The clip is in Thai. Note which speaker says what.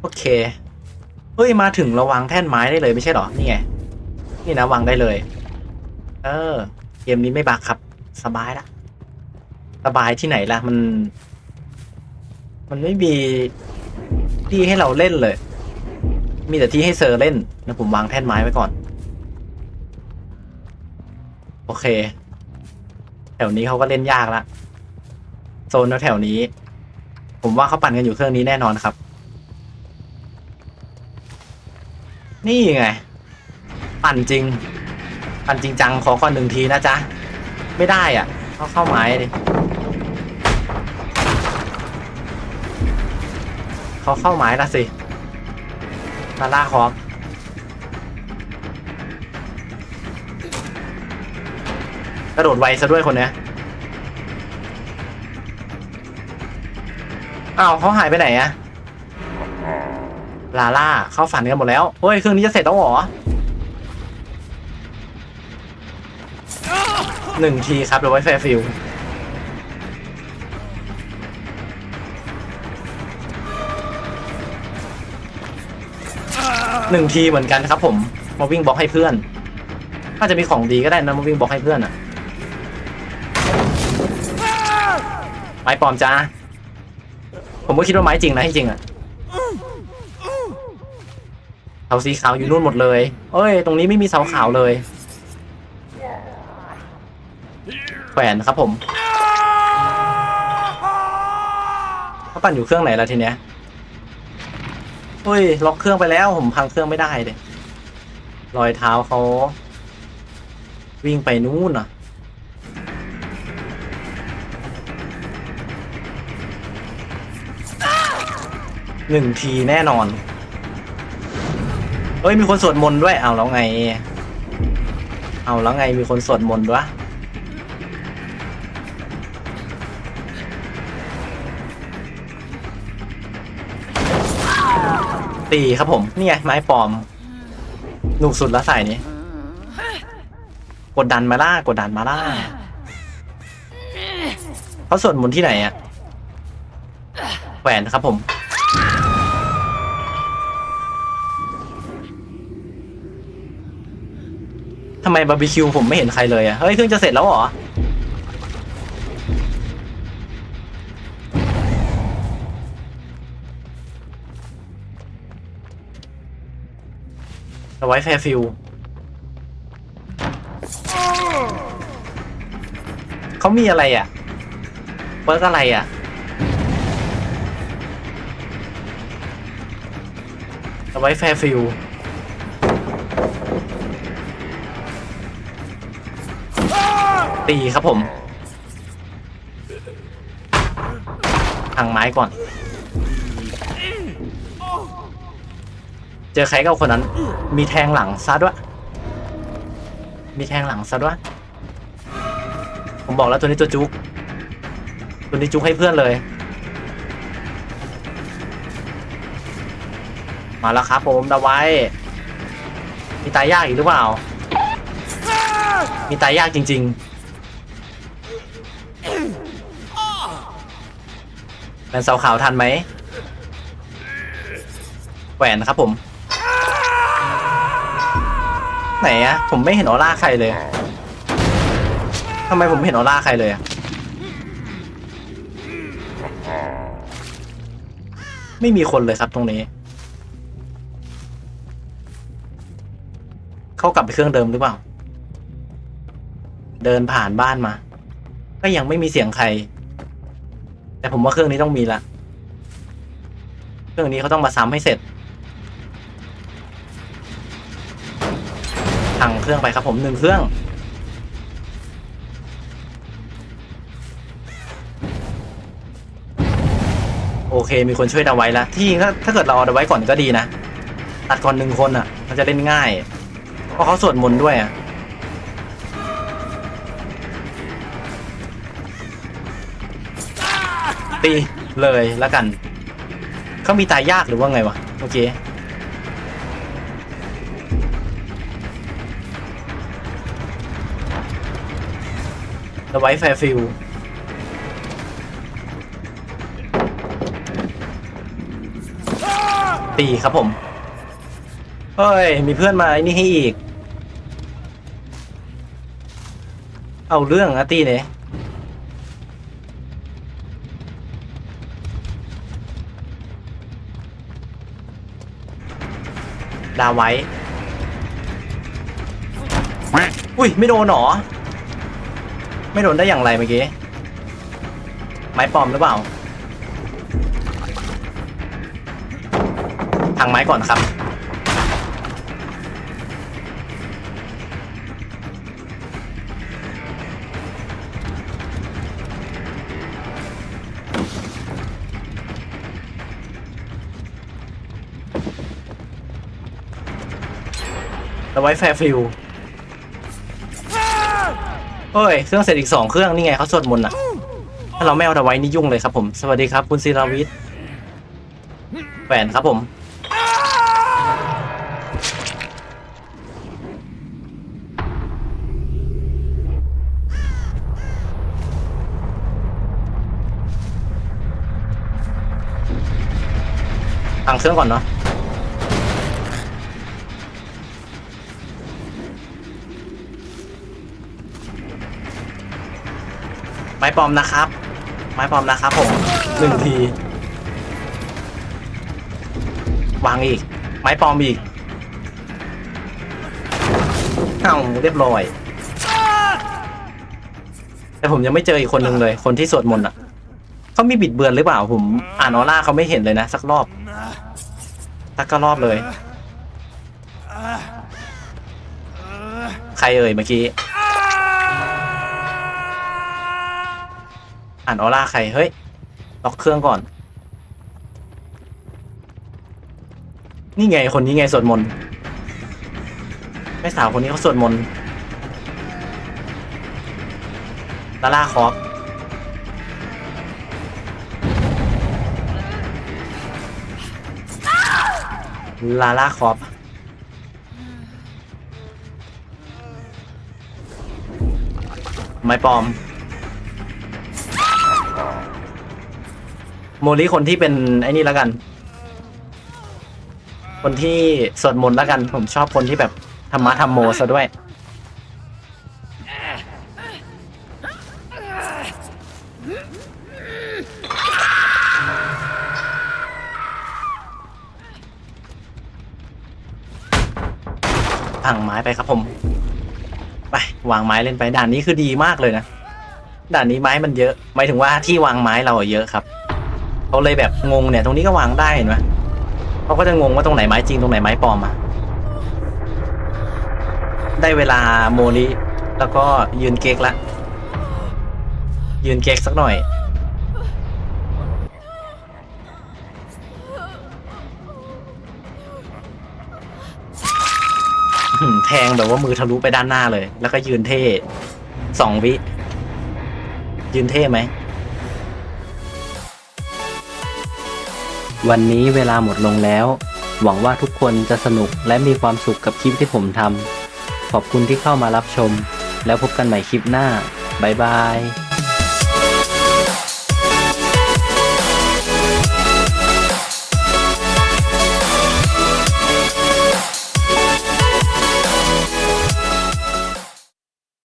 Speaker 1: โอเค เฮ้ย มาถึงราวางแท่นไม้ได้เลยไม่ใช่หรอ นี่ไง นี่นะวางได้เลย เออ เกมนี้ไม่บักครับ สบายละ สบายที่ไหนละมัน มันไม่มีที่ให้เราเล่นเลย มีแต่ที่ให้เซอร์เล่นนะผมวางแท่นไม้ไว้ก่อน โอเค แถวนี้เขาก็เล่นยากละ โซนแถวนี้ ผมว่าเขาปั่นกันอยู่เครื่องนี้แน่นอนครับ นี่ไง ปั่นจริง ปั่นจริงจังขอก่อนหนึ่งทีนะจ๊ะ ไม่ได้อะเขาเข้าไม้ดิเขาเข้าไม้ละสิลาล่าคอฟกระโดดไวซะด้วยคนเนี้ยอ้าวเขาหายไปไหนอะ ลาล่าเข้าฝันกันหมดแล้วเฮ้ยเครื่องนี้จะเสร็จแล้วเหรอหนึ่งทีครับเดี๋ยวไว้แฟร์ฟิลหนึ่งทีเหมือนกันครับผมมาวิ่งบล็อกให้เพื่อนน่าจะมีของดีก็ได้นะมาวิ่งบล็อกให้เพื่อนอะไม้ปลอมจ้าผมก็คิดว่าไม้จริงนะที่จริงอะ เสาสีขาวอยู่นู่นหมดเลย เอ้ย ตรงนี้ไม่มีเสาขาวเลย แขวนครับผมเขาปั่นอยู่เครื่องไหนล่ะทีเนี้ยเฮ้ย ล็อกเครื่องไปแล้ว ผมพังเครื่องไม่ได้เลยรอยเท้าเขาวิ่งไปนู่นอะหนึ่งทีแน่นอน เฮ้ยมีคนสวดมนต์ด้วยเอาแล้วไง เอาแล้วไงมีคนสวดมนต์ด้วยตีครับผมนี่ไงไม้ปลอมหนุกสุดและสายนี้กดดันมาล่ากดดันมาล่าเขาสวดมนต์ที่ไหนอะแหวนครับผมำไมบาร์บีคิวผมไม่เห็นใครเลยอะเฮ้ยเครื่องจะเสร็จแล้วเหรอ เอาไว้แฟร์ฟิลเขามีอะไรอะเปิร์กอะไรอะ เอาไว้แฟร์ฟิล ตีครับผมทางไม้ก่อน เจอใครก็เอาคนนั้น มีแทงหลังซะด้วย มีแทงหลังซะด้วย ผมบอกแล้วตัวนี้ตัวจุก ตัวนี้จุกให้เพื่อนเลย มาแล้วครับผมดาไว้ มีตายยากอีกหรือเปล่า มีตายยากจริง ๆ แลนเสาขาวทันไหมแหวนครับผม ไหนอะผมไม่เห็นออร่าใครเลยทำไมผมไม่เห็นออร่าใครเลยอะไม่มีคนเลยครับตรงนี้ เข้ากลับไปเครื่องเดิมหรือเปล่า เดินผ่านบ้านมา ก็ยังไม่มีเสียงใคร แต่ผมว่าเครื่องนี้ต้องมีละเครื่องนี้เขาต้องมาซ้ำให้เสร็จพังเครื่องไปครับผมหนึ่งเครื่องโอเค มีคนช่วยดาไว้แล้วที่จริงถ้าถ้าเกิดเราเอาดาไว้ก่อนก็ดีนะ ตัดก่อนหนึ่งคนอะ มันจะเล่นง่าย เพราะเขาสวดมนต์ด้วยอะ ตีเลยแล้วกัน เขามีตายยากหรือว่าไงวะเมื่อกี้เอาไว้แฟร์ฟิลตีครับผม เฮ้ย มีเพื่อนมาไอ้นี่ให้อีก เอาเรื่องอะตีเนี่ย ดาวไว้ อุ้ย ไม่โดนหรอ ไม่โดนได้อย่างไรเมื่อกี้ ไม้ปลอมหรือเปล่า ทางไม้ก่อนครับ แล้วไว้แฟร์ฟิลเฮ้ย เครื่องเสร็จอีกสองเครื่องนี่ไงเขาสวดมนต์อะ ถ้าเราไม่เอาเอาไว้นี่ยุ่งเลยครับผม สวัสดีครับ คุณศิราวิทย์แหวนครับผมพังเครื่องก่อนเนาะ ไม้ปลอมนะครับ ไม้ปลอมนะครับผมหนึ่งที วางอีก ไม้ปลอมอีกเอ้าเรียบร้อย แต่ผมยังไม่เจออีกคนหนึ่งเลย คนที่สวดมนต์อะเขามีบิดเบือนหรือเปล่า ผม อ่านออร่าเขาไม่เห็นเลยนะ สักรอบ สักก็รอบเลย ใครเอ่ยเมื่อกี้ อ่านออร่าใคร เฮ้ย ล็อกเครื่องก่อน นี่ไงคนนี้ไงสวดมนต์แม่สาวคนนี้เขาสวดมนต์ลาล่าคอฟลาล่าคอฟไม้ปลอม โมลิคนที่เป็นไอ้นี่แล้วกัน คนที่สวดมนต์แล้วกัน ผมชอบคนที่แบบธรรมะธรรมโมซะด้วย พังไม้ไปครับผม ไป วางไม้เล่นไปด่านนี้คือดีมากเลยนะ ด่านนี้ไม้มันเยอะหมายถึงว่าที่วางไม้เราอะเยอะครับ เขาเลยแบบงงเนี่ย ตรงนี้ก็วางได้เห็นไหมเขาก็จะงงว่าตรงไหนไม้จริงตรงไหนไม้ปลอมอะได้เวลาโมลิแล้วก็ยืนเก๊กละ ยืนเก๊กสักหน่อย แทงแบบว่ามือทะลุไปด้านหน้าเลย แล้วก็ยืนเท่สองวิ ยืนเท่ไหม
Speaker 2: วันนี้เวลาหมดลงแล้ว หวังว่าทุกคนจะสนุกและมีความสุขกับคลิปที่ผมทำขอบคุณที่เข้ามารับชม แล้วพบกันใหม่คลิปหน้า บ๊ายบาย